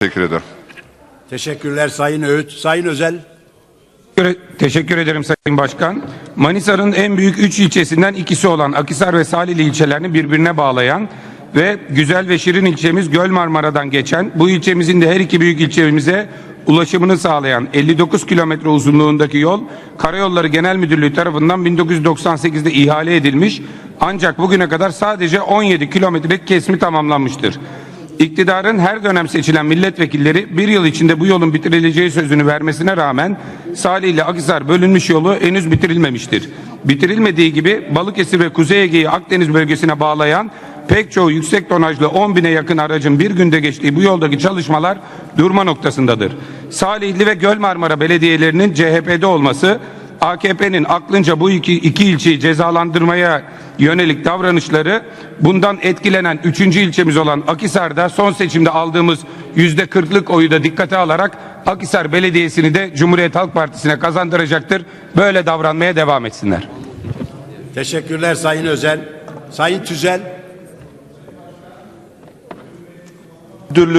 Teşekkür ederim. Teşekkürler Sayın Öğüt. Sayın Özel. Teşekkür- Teşekkür ederim Sayın Başkan. Manisa'nın en büyük üç ilçesinden ikisi olan Akisar ve Salihli ilçelerini birbirine bağlayan ve güzel ve şirin ilçemiz Göl Marmara'dan geçen bu ilçemizin de her iki büyük ilçemize ulaşımını sağlayan 59 kilometre uzunluğundaki yol Karayolları Genel Müdürlüğü tarafından 1998'de ihale edilmiş ancak bugüne kadar sadece 17 kilometrelik kesimi tamamlanmıştır. İktidarın her dönem seçilen milletvekilleri bir yıl içinde bu yolun bitirileceği sözünü vermesine rağmen Salih ile Akhisar bölünmüş yolu henüz bitirilmemiştir. Bitirilmediği gibi Balıkesir ve Kuzey Ege'yi Akdeniz bölgesine bağlayan pek çoğu yüksek tonajlı 10 bine yakın aracın bir günde geçtiği bu yoldaki çalışmalar durma noktasındadır. Salihli ve Göl Marmara belediyelerinin CHP'de olması AKP'nin aklınca bu iki, iki ilçeyi cezalandırmaya yönelik davranışları bundan etkilenen üçüncü ilçemiz olan Akisar'da son seçimde aldığımız yüzde kırklık oyu da dikkate alarak Akisar Belediyesi'ni de Cumhuriyet Halk Partisi'ne kazandıracaktır. Böyle davranmaya devam etsinler. Teşekkürler Sayın Özel. Sayın Tüzel. Müdürlüğün